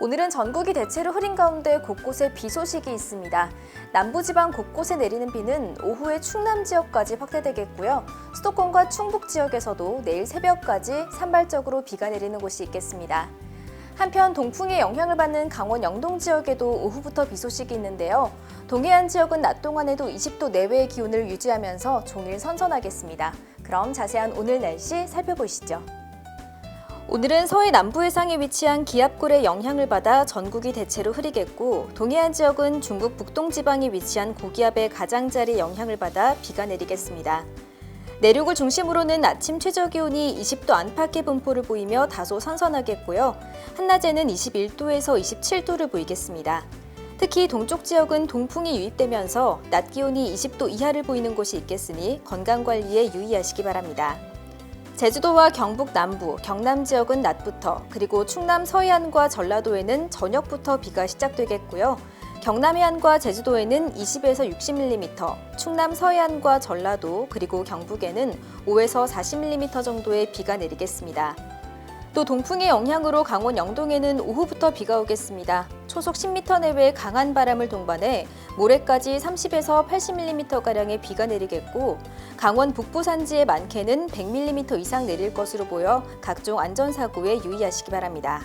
오늘은 전국이 대체로 흐린 가운데 곳곳에 비 소식이 있습니다. 남부지방 곳곳에 내리는 비는 오후에 충남 지역까지 확대되겠고요. 수도권과 충북 지역에서도 내일 새벽까지 산발적으로 비가 내리는 곳이 있겠습니다. 한편 동풍의 영향을 받는 강원 영동 지역에도 오후부터 비 소식이 있는데요. 동해안 지역은 낮 동안에도 20도 내외의 기온을 유지하면서 종일 선선하겠습니다. 그럼 자세한 오늘 날씨 살펴보시죠. 오늘은 서해 남부 해상에 위치한 기압골의 영향을 받아 전국이 대체로 흐리겠고 동해안 지역은 중국 북동 지방에 위치한 고기압의 가장자리 영향을 받아 비가 내리겠습니다. 내륙을 중심으로는 아침 최저 기온이 20도 안팎의 분포를 보이며 다소 선선하겠고요. 한낮에는 21도에서 27도를 보이겠습니다. 특히 동쪽 지역은 동풍이 유입되면서 낮 기온이 20도 이하를 보이는 곳이 있겠으니 건강 관리에 유의하시기 바랍니다. 제주도와 경북 남부, 경남 지역은 낮부터 그리고 충남 서해안과 전라도에는 저녁부터 비가 시작되겠고요. 경남 해안과 제주도에는 20에서 60mm, 충남 서해안과 전라도 그리고 경북에는 5에서 40mm 정도의 비가 내리겠습니다. 또 동풍의 영향으로 강원 영동에는 오후부터 비가 오겠습니다. 초속 10m 내외의 강한 바람을 동반해 모레까지 30에서 80mm가량의 비가 내리겠고 강원 북부 산지의 많게는 100mm 이상 내릴 것으로 보여 각종 안전사고에 유의하시기 바랍니다.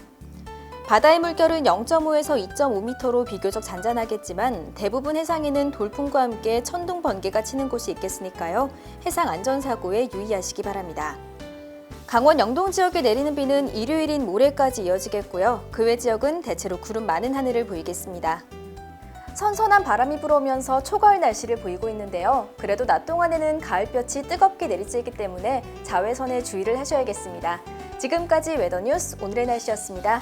바다의 물결은 0.5에서 2.5m로 비교적 잔잔하겠지만 대부분 해상에는 돌풍과 함께 천둥 번개가 치는 곳이 있겠으니까요. 해상 안전사고에 유의하시기 바랍니다. 강원 영동 지역에 내리는 비는 일요일인 모레까지 이어지겠고요. 그 외 지역은 대체로 구름 많은 하늘을 보이겠습니다. 선선한 바람이 불어오면서 초가을 날씨를 보이고 있는데요. 그래도 낮 동안에는 가을볕이 뜨겁게 내리쬐기 때문에 자외선에 주의를 하셔야겠습니다. 지금까지 웨더뉴스 오늘의 날씨였습니다.